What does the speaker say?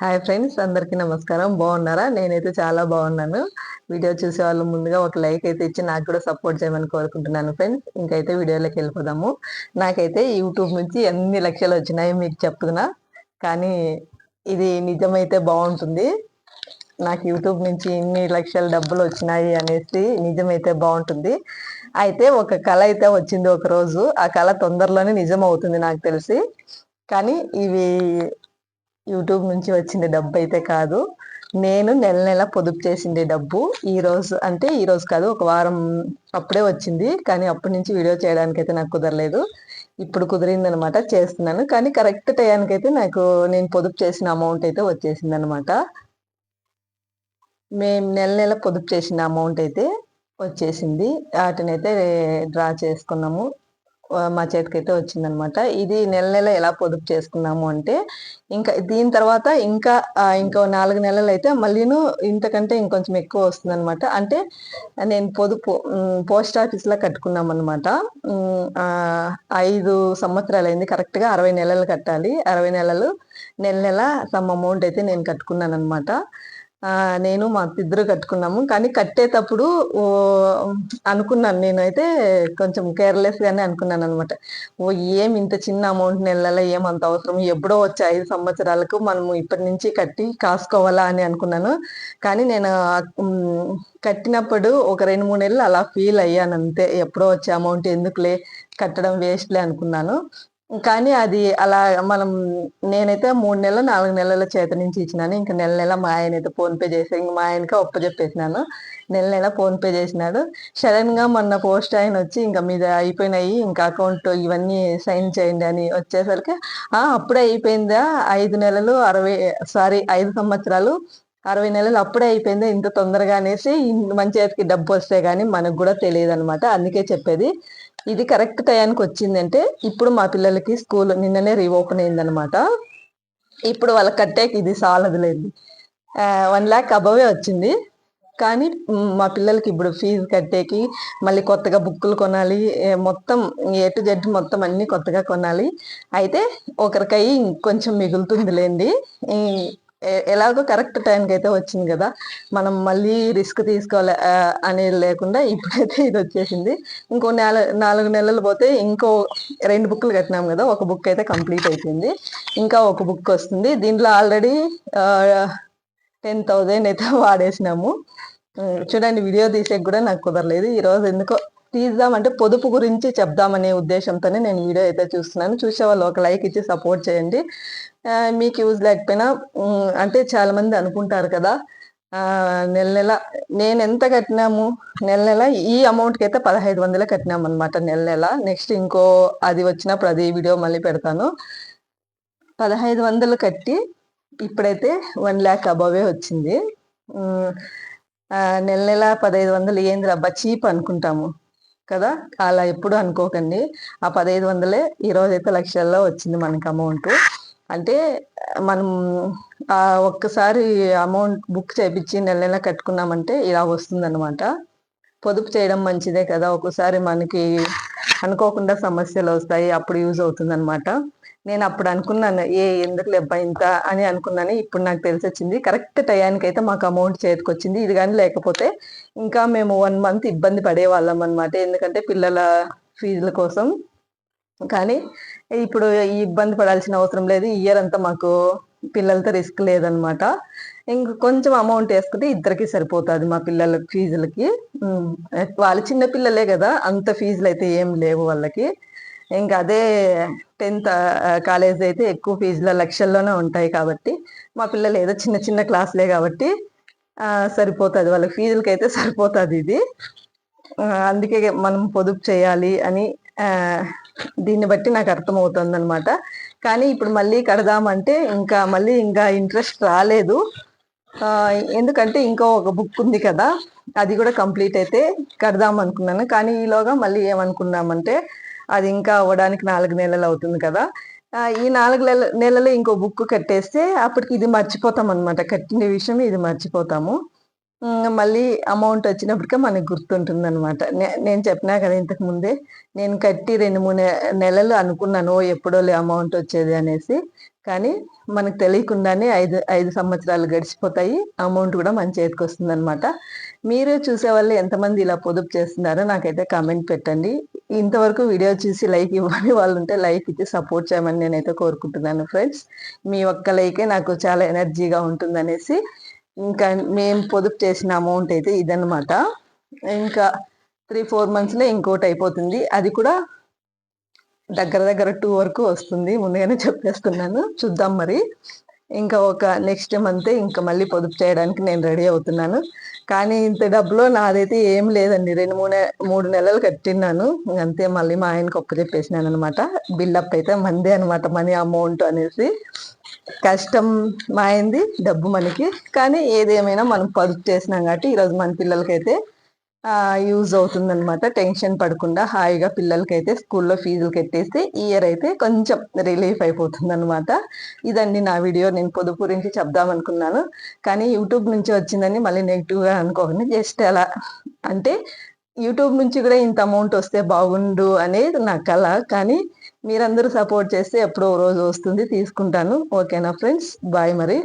Hi friends అందరికీ నమస్కారం. బాగున్నారా? నేనైతే చాలా బాగున్నాను. వీడియో చూసే వాళ్ళు ముందుగా ఒక లైక్ అయితే ఇచ్చి నాకు కూడా సపోర్ట్ చేయమని కోరుకుంటున్నాను ఫ్రెండ్స్. ఇంకైతే వీడియోలోకి వెళ్ళిపోదాము. నాకైతే యూట్యూబ్ నుంచి ఎన్ని లక్షలు వచ్చినాయి మీకు చెప్తున్నా. కానీ ఇది నిజమైతే బాగుంటుంది. నాకు యూట్యూబ్ నుంచి ఇన్ని లక్షల డబ్బులు వచ్చినాయి అనేసి నిజమైతే బాగుంటుంది. అయితే ఒక కళ అయితే వచ్చింది ఒక రోజు ఆ కళ తొందరలోనే నిజం అవుతుంది నాకు తెలిసి. కానీ ఇవి యూట్యూబ్ నుంచి వచ్చింది డబ్బు అయితే కాదు. నేను నెల నెల పొదుపు చేసిండే డబ్బు. ఈ రోజు అంటే ఈ రోజు కాదు ఒక వారం అప్పుడే వచ్చింది. కానీ అప్పటి నుంచి వీడియో చేయడానికి అయితే నాకు కుదరలేదు. ఇప్పుడు కుదిరింది అనమాట చేస్తున్నాను. కానీ కరెక్ట్ టయానికి అయితే నాకు నేను పొదుపు చేసిన అమౌంట్ అయితే వచ్చేసింది అనమాట మేము నెల నెల పొదుపు చేసిన అమౌంట్ అయితే వచ్చేసింది. వాటినైతే డ్రా చేసుకున్నాము. మా చేతికైతే వచ్చిందనమాట. ఇది నెల నెల ఎలా పొదుపు చేసుకున్నాము అంటే ఇంకా దీని తర్వాత ఇంకా ఇంకో నాలుగు నెలలు అయితే మళ్ళీను ఇంతకంటే ఇంకొంచెం ఎక్కువ వస్తుంది అనమాట అంటే నేను పొదుపు పోస్ట్ ఆఫీస్లో కట్టుకున్నామనమాట. ఐదు సంవత్సరాలు అయింది కరెక్ట్గా అరవై నెలలు కట్టాలి. అరవై నెలలు నెల నెల సమ్ అమౌంట్ అయితే నేను కట్టుకున్నాను అనమాట నేను మా ఇద్దరు కట్టుకున్నాము. కానీ కట్టేటప్పుడు అనుకున్నాను. నేనైతే కొంచెం కేర్లెస్ గానే అనుకున్నాను అనమాట ఓ ఏం ఇంత చిన్న అమౌంట్ నెలలో ఏమంత అవసరం? ఎప్పుడో వచ్చే ఐదు సంవత్సరాలకు మనము ఇప్పటి నుంచి కట్టి కాసుకోవాలా అని అనుకున్నాను. కానీ నేను కట్టినప్పుడు ఒక రెండు మూడు నెలలు అలా ఫీల్ అయ్యాను అంతే. ఎప్పుడో వచ్చే అమౌంట్ ఎందుకులే? కట్టడం వేస్ట్లే అనుకున్నాను. కానీ అది అలా మనం నేనైతే మూడు నెలలు నాలుగు నెలల చేత నుంచి ఇచ్చినాను. ఇంకా నెల నెల మా ఆయన అయితే ఫోన్ పే చేసి ఇంక మా ఆయనకి ఒప్ప చెప్పేసినాను నెల నెల ఫోన్ పే చేసినాడు. సడన్గా మొన్న పోస్ట్ ఆయన వచ్చి ఇంకా మీద అయిపోయినాయి ఇంకా అకౌంట్ ఇవన్నీ సైన్ చేయండి అని వచ్చేసరికి ఆ అప్పుడే అయిపోయిందా? ఐదు నెలలు అరవై సారీ ఐదు సంవత్సరాలు అరవై నెలలు అప్పుడే అయిపోయిందా? ఇంత తొందరగా అనేసి మంచి చేతికి డబ్బు వస్తే గానీ మనకు కూడా తెలియదు అనమాట అందుకే చెప్పేది. ఇది కరెక్ట్ టయానికి వచ్చిందంటే ఇప్పుడు మా పిల్లలకి స్కూల్ నిన్ననే రీఓపెన్ అయిందనమాట ఇప్పుడు వాళ్ళకి కట్టేకి ఇది సాలదులేదు వన్ ల్యాక్ అబవే వచ్చింది. కానీ మా పిల్లలకి ఇప్పుడు ఫీజు కట్టేకి మళ్ళీ కొత్తగా బుక్కులు కొనాలి మొత్తం ఏ టు జెడ్ మొత్తం అన్ని కొత్తగా కొనాలి. అయితే ఒకరికై కొంచెం మిగులుతుంది లేండి ఎలాగో కరెక్ట్ టైంకి అయితే వచ్చింది కదా. మనం మళ్ళీ రిస్క్ తీసుకోవాలి అనేది లేకుండా ఇప్పుడైతే ఇది వచ్చేసింది. ఇంకో నెల నాలుగు నెలలు పోతే ఇంకో రెండు బుక్లు కట్టినాం కదా ఒక బుక్ అయితే కంప్లీట్ అయిపోయింది. ఇంకా ఒక బుక్ వస్తుంది. దీంట్లో ఆల్రెడీ టెన్ థౌజండ్ అయితే వాడేసినాము. చూడండి వీడియో తీసేకి కూడా నాకు కుదరలేదు. ఈరోజు ఎందుకో తీద్దామంటే పొదుపు గురించి చెప్దామనే ఉద్దేశంతోనే నేను వీడియో అయితే చూస్తున్నాను. చూసే వాళ్ళు ఒక లైక్ ఇచ్చి సపోర్ట్ చేయండి. మీకు యూజ్ లేకపోయినా అంటే చాలా మంది అనుకుంటారు కదా నెల నెల నేను ఎంత కట్టినాము నెల నెల ఈ అమౌంట్కి అయితే పదహైదు వందలే కట్టినాం అనమాట నెల నెల. నెక్స్ట్ ఇంకో అది వచ్చినప్పుడు అది వీడియో మళ్ళీ పెడతాను. పదహైదు వందలు కట్టి ఇప్పుడైతే వన్ ల్యాక్ అబవే వచ్చింది. నెల నెల పదహైదు వందలు ఏంది అబ్బా చీప్ అనుకుంటాము. కదా? అలా ఎప్పుడు అనుకోకండి. ఆ పదహైదు వందలే ఈరోజు అయితే లక్షల్లో వచ్చింది మనకి అమౌంట్. అంటే మనం ఒక్కసారి అమౌంట్ బుక్ చేయించి నెల నెల కట్టుకున్నామంటే ఇలా వస్తుందన్నమాట. పొదుపు చేయడం మంచిదే కదా? ఒక్కోసారి మనకి అనుకోకుండా సమస్యలు వస్తాయి అప్పుడు యూజ్ అవుతుంది అనమాట నేను అప్పుడు అనుకున్నాను ఏ ఎందుకు లెబ్బ ఇంత అని అనుకున్నాను. ఇప్పుడు నాకు తెలిసి వచ్చింది కరెక్ట్ టయానికి అయితే మాకు అమౌంట్ చేతికొచ్చింది. ఇది కానీ లేకపోతే ఇంకా మేము వన్ మంత్ ఇబ్బంది పడేవాళ్ళం అనమాట ఎందుకంటే పిల్లల ఫీజుల కోసం. కానీ ఇప్పుడు ఈ ఇబ్బంది పడాల్సిన అవసరం లేదు. ఇయర్ అంతా మాకు పిల్లలతో రిస్క్ లేదనమాట ఇంక కొంచెం అమౌంట్ వేసుకుంటే ఇద్దరికి సరిపోతుంది మా పిల్లల ఫీజులకి. వాళ్ళు చిన్న పిల్లలే కదా అంత ఫీజులు అయితే ఏం లేవు వాళ్ళకి. ఇంకా అదే టెన్త్ కాలేజ్ అయితే ఎక్కువ ఫీజుల లక్షల్లోనే ఉంటాయి కాబట్టి మా పిల్లలు ఏదో చిన్న చిన్న క్లాసులే కాబట్టి సరిపోతుంది. వాళ్ళ ఫీజులకి అయితే సరిపోతుంది ఇది. అందుకే మనం పొదుపు చేయాలి అని దీన్ని బట్టి నాకు అర్థమవుతుంది అనమాట కానీ ఇప్పుడు మళ్ళీ కడదామంటే ఇంకా మళ్ళీ ఇంకా ఇంట్రెస్ట్ రాలేదు. ఎందుకంటే ఇంకో ఒక బుక్ ఉంది కదా అది కూడా కంప్లీట్ అయితే కడదాం అనుకున్నాను. కానీ ఈలోగా మళ్ళీ ఏమనుకున్నామంటే అది ఇంకా అవ్వడానికి నాలుగు నెలలు అవుతుంది కదా. ఈ నాలుగు నెల నెలలు ఇంకో బుక్ కట్టేస్తే అప్పటికి ఇది మర్చిపోతాం అనమాట కట్టిన విషయం ఇది మర్చిపోతాము. మళ్ళీ అమౌంట్ వచ్చినప్పటికే మనకు గుర్తుంటుంది అనమాట నేను చెప్పినా కదా ఇంతకు ముందే నేను కట్టి రెండు మూడు నెలలు అనుకున్నాను ఎప్పుడో అమౌంట్ వచ్చేది అనేసి. కానీ మనకు తెలియకుండానే ఐదు ఐదు సంవత్సరాలు గడిచిపోతాయి అమౌంట్ కూడా మన చేతికి వస్తుంది అనమాట మీరు చూసే వాళ్ళు ఎంతమంది ఇలా పొదుపు చేస్తున్నారో నాకైతే కామెంట్ పెట్టండి. ఇంతవరకు వీడియో చూసి లైక్ ఇవ్వని వాళ్ళు ఉంటే లైక్ ఇచ్చి సపోర్ట్ చేయమని నేనైతే కోరుకుంటున్నాను ఫ్రెండ్స్. మీ ఒక్క లైకే నాకు చాలా ఎనర్జీగా ఉంటుందనేసి ఇంకా మేము పొదుపు చేసిన అమౌంట్ అయితే ఇదనమాట ఇంకా త్రీ ఫోర్ మంత్స్లో ఇంకోటి అయిపోతుంది. అది కూడా దగ్గర దగ్గర టూ వరకు వస్తుంది. ముందుగానే చెప్పేస్తున్నాను. చూద్దాం మరి. ఇంకా ఒక నెక్స్ట్ మంత్ ఇంకా మళ్ళీ పొదుపు చేయడానికి నేను రెడీ అవుతున్నాను. కానీ ఇంత డబ్బులో నాదైతే ఏం లేదండి. రెండు మూడు మూడు నెలలు కట్టినాను అంతే మళ్ళీ మా ఆయనకు ఒప్పు చెప్పేసినాను అనమాట బిల్డప్ అయితే మందే అనమాట మనీ అమౌంట్ అనేసి. కష్టం మా అయింది డబ్బు మనకి. కానీ ఏదేమైనా మనం పొదుపు చేసినాం కాబట్టి ఈరోజు మన పిల్లలకైతే యూజ్ అవుతుంది అనమాట టెన్షన్ పడకుండా హాయిగా పిల్లలకైతే స్కూల్లో ఫీజులు కట్టేస్తే ఇయర్ అయితే కొంచెం రిలీఫ్ అయిపోతుంది అనమాట ఇదండి నా వీడియో నేను పొదుపు గురించి చెప్దాం అనుకున్నాను కానీ యూట్యూబ్ నుంచి వచ్చిందని మళ్ళీ నెగిటివ్గా అనుకోకండి. జస్ట్ అలా. అంటే యూట్యూబ్ నుంచి కూడా ఇంత అమౌంట్ వస్తే బాగుండు అనేది నా కళ. కానీ మీరందరూ సపోర్ట్ చేస్తే ఎప్పుడో రోజు వస్తుంది. తీసుకుంటాను. ఓకేనా ఫ్రెండ్స్ బాయ్ మరి.